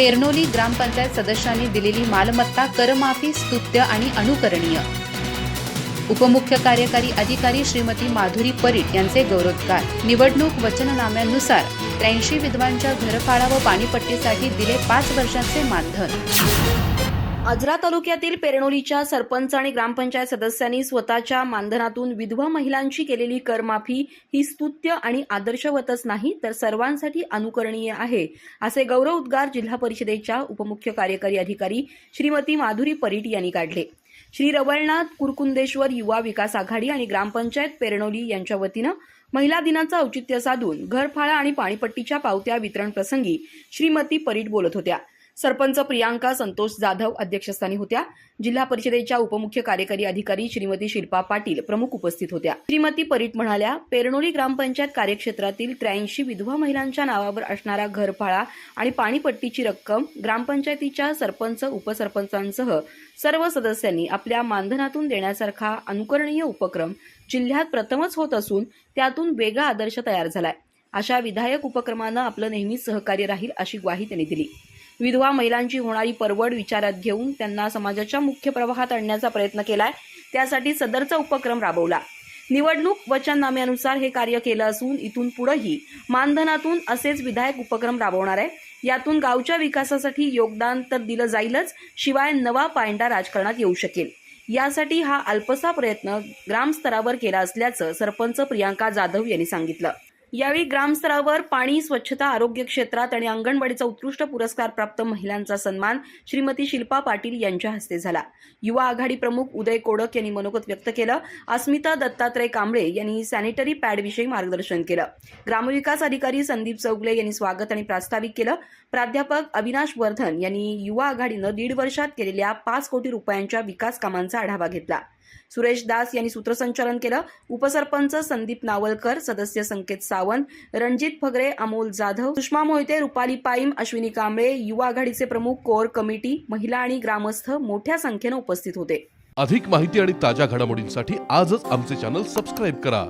पेरनोली ग्रामपंचायत सदस्यांनी दिलेली मालमत्ता करमाफी स्तुत्य आणि अनुकरणीय. उपमुख्य कार्यकारी अधिकारी श्रीमती माधुरी परीट यांचे गौरवोद्गार. निवडणूक वचननाम्यानुसार त्र्याऐंशी विधवांच्या घरफाळा व पाणीपट्टीसाठी दिले पाच वर्षांचे मानधन. आजरा तालुक्यातील पेरणोलीच्या सरपंच आणि ग्रामपंचायत सदस्यांनी स्वतःच्या मानधनातून विधवा महिलांची केलेली करमाफी ही स्तुत्य आणि आदर्शवतच नाही तर सर्वांसाठी अनुकरणीय आहे असे गौरव उद्गार जिल्हा परिषदेच्या उपमुख्य कार्यकारी अधिकारी श्रीमती माधुरी परीट यांनी काढले. श्री रवळनाथ कुरकुंदेश्वर युवा विकास आघाडी आणि ग्रामपंचायत पेरणोली यांच्या वतीनं महिला दिनाचं औचित्य साधून घरफाळा आणि पाणीपट्टीच्या पावत्या वितरण प्रसंगी श्रीमती परीट बोलत होत्या. सरपंच प्रियांका संतोष जाधव अध्यक्षस्थानी होत्या. जिल्हा परिषदेच्या उपमुख्य कार्यकारी अधिकारी श्रीमती शिल्पा पाटील प्रमुख उपस्थित होत्या. श्रीमती परीट म्हणाल्या पेरणोली ग्रामपंचायत कार्यक्षेत्रातील त्र्याऐंशी विधवा महिलांच्या नावावर असणारा घरफाळा आणि पाणीपट्टीची रक्कम ग्रामपंचायतीच्या सरपंच उपसरपंचांसह सर्व सदस्यांनी आपल्या मानधनातून देण्यासारखा अनुकरणीय उपक्रम जिल्ह्यात प्रथमच होत असून त्यातून वेगळा आदर्श तयार झालाय. अशा विधायक उपक्रमानं आपलं नेहमी सहकार्य राहील अशी ग्वाही त्यांनी दिली. विधवा महिलांची होणारी परवड विचारात घेऊन त्यांना समाजाच्या मुख्य प्रवाहात आणण्याचा प्रयत्न केलाय. त्यासाठी सदरचा उपक्रम राबवला. निवडणूक वचननाम्यानुसार हे कार्य केलं असून इथून पुढेही मानधनातून असेच विधायक उपक्रम राबवणार आहे. यातून गावच्या विकासासाठी योगदान तर दिलं जाईलच शिवाय नवा पायंडा राजकारणात येऊ शकेल. यासाठी हा अल्पसा प्रयत्न ग्रामस्तरावर केला असल्याचं सरपंच प्रियांका जाधव यांनी सांगितलं. यावेळी ग्रामस्तरावर पाणी स्वच्छता आरोग्य क्षेत्रात आणि अंगणवाडीचा उत्कृष्ट पुरस्कार प्राप्त महिलांचा सन्मान श्रीमती शिल्पा पाटील यांच्या हस्ते झाला. युवा आघाडी प्रमुख उदय कोडक यांनी मनोगत व्यक्त केलं. अस्मिता दत्तात्रय कांबळे यांनी सॅनिटरी पॅडविषयी मार्गदर्शन केलं. ग्रामविकास अधिकारी संदीप चौगले यांनी स्वागत आणि प्रास्ताविक केलं. प्राध्यापक अविनाश वर्धन यांनी युवा आघाडीनं दीड वर्षात केलेल्या पाच कोटी रुपयांच्या विकास कामांचा आढावा घेतला. सुरेश दास यांनी सूत्रसंचालन केलं. उपसरपंच संदीप नावलकर सदस्य संकेत सावंत रणजित फगरे अमोल जाधव सुषमा मोहिते रुपाली पाईम अश्विनी कांबळे युवा आघाडीचे प्रमुख कोर कमिटी महिला आणि ग्रामस्थ मोठ्या संख्येनं उपस्थित होते. अधिक माहिती आणि ताज्या घडामोडींसाठी आजच आमचे चॅनल सबस्क्राईब करा.